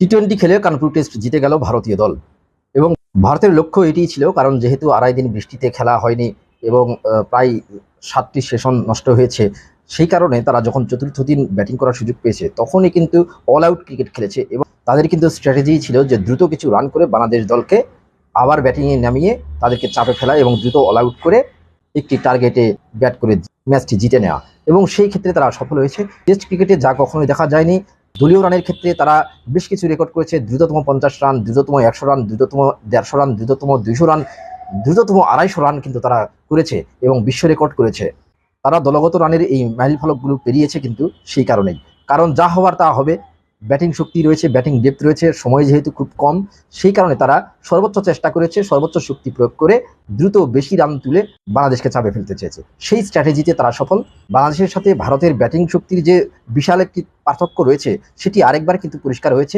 T twenty খেলে Kanpur test জিতে গেল ভারতীয় দল। এবং ভারতের লক্ষ্য এটিই ছিল, কারণ যেহেতু আড়াই দিন বৃষ্টিতে খেলা হয়নি এবং প্রায় সাতটি সেশন নষ্ট হয়েছে, সেই কারণে তারা যখন চতুর্থ দিন ব্যাটিং করার সুযোগ পেয়েছে, তখনই কিন্তু অল আউট ক্রিকেট খেলেছে এবং তাদের কিন্তু স্ট্র্যাটেজি ছিল যে দ্রুত কিছু রান করে বাংলাদেশ দলকে আবার ব্যাটিংয়ে নামিয়ে তাদেরকে চাপে ফেলা এবং দ্রুত অল আউট করে একটি টার্গেটে ব্যাট করে ম্যাচটি জিতে নেওয়া। এবং সেই ক্ষেত্রে তারা সফল হয়েছে। টেস্ট ক্রিকেটে যা কখনোই দেখা যায়নি দলীয় রানের ক্ষেত্রে তারা বেশ কিছু রেকর্ড করেছে। দ্রুততম পঞ্চাশ রান, দ্রুততম একশো রান, দ্রুততম দেড়শো রান, দ্রুততম দুইশো রান, দ্রুততম আড়াইশো রান কিন্তু তারা করেছে এবং বিশ্ব রেকর্ড করেছে। তারা দলগত রানের এই মাইল ফলকগুলো পেরিয়েছে কিন্তু সেই কারণেই। কারণ যা হওয়ার তা হবে ব্যাটিং শক্তি রয়েছে, ব্যাটিং ডেপথ রয়েছে, সময় যেহেতু খুব কম, সেই কারণে তারা সর্বোচ্চ চেষ্টা করেছে, সর্বোচ্চ শক্তি প্রয়োগ করে দ্রুত বেশি রান তুলে বাংলাদেশকে চাপে ফেলতে চেয়েছে। সেই স্ট্র্যাটেজিতে তারা সফল। বাংলাদেশের সাথে ভারতের ব্যাটিং শক্তির যে বিশাল একটি পার্থক্য রয়েছে, সেটি আরেকবার কিন্তু পরিষ্কার হয়েছে।